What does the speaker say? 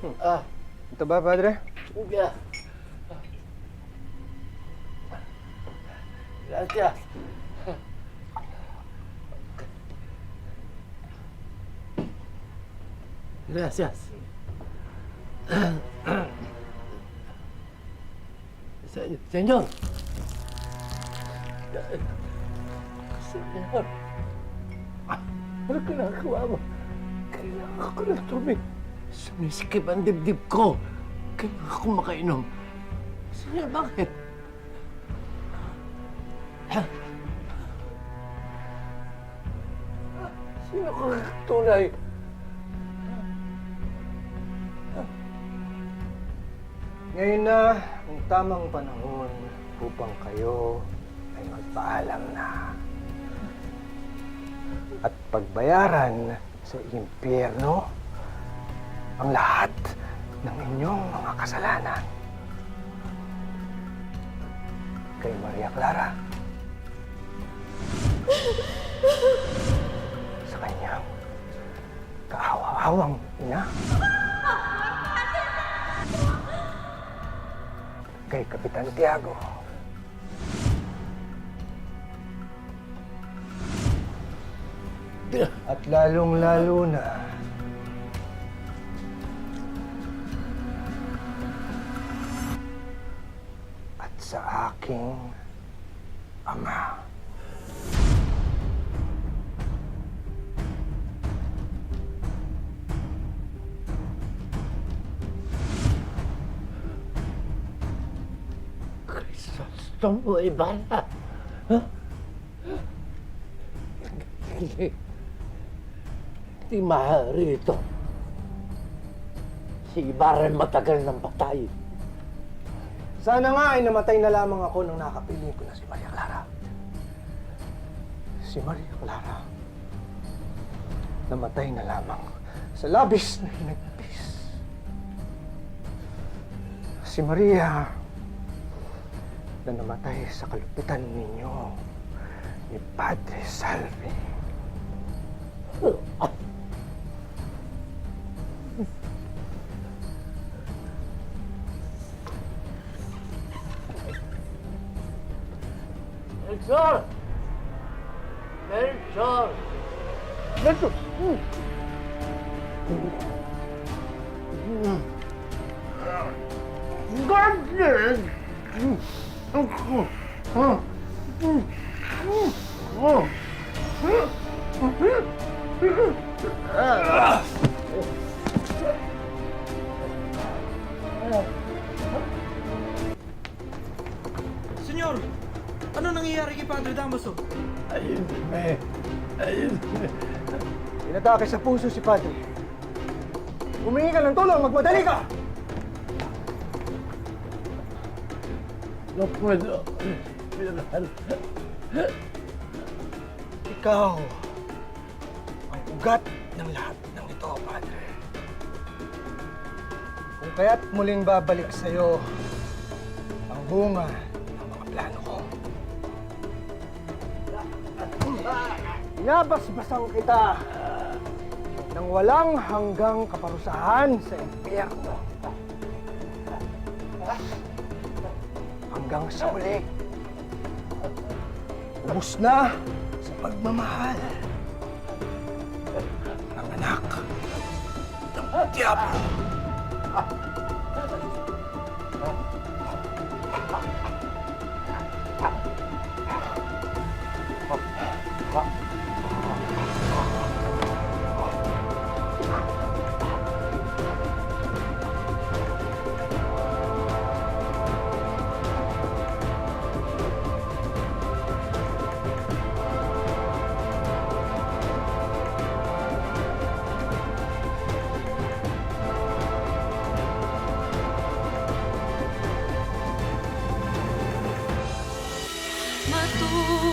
¿Te va, padre? Ya. Gracias. Gracias. Se señor. Señor. ¿Por qué no jugamos? ¿Qué le? Sumisikip ang dibdib ko. Kailangan ko makainom. Señor, bakit? Ha? Sino ka tunay? Ngayon na ang tamang panahon upang kayo ay magpaalam na. At pagbayaran sa impyerno ang lahat ng inyong mga kasalanan. Kay Maria Clara. sa kanyang kaawa-awang ina. kay Kapitan Tiago. At lalong-lalo na sa aking ama. Crisostomo Ibarra. Ha? Hindi. Hindi maaari ito. Si Ibarra matagal ng patay. Sana nga ay namatay na lamang ako nang nakapiling ko na si Maria Clara. Si Maria Clara. Namatay na lamang sa labis na hinagpis. Si Maria na namatay sa kalupitan ninyo ni Padre 멜절! 멜절! 멜철 간지 어 nangyayari kay Padre Damaso? Ayun, eh. Ayun. Inatake sa puso si Padre. Humingi ka ng tulong, magmadali ka! No puedo. Ikaw ang ugat ng lahat ng ito, Padre. Kung kaya't muling babalik sa'yo ang bunga Inabasbasan kita ng walang hanggang kaparusahan sa impyerno. Hanggang sa muli. Ubus na sa pagmamahal ng anak ng Diablo. と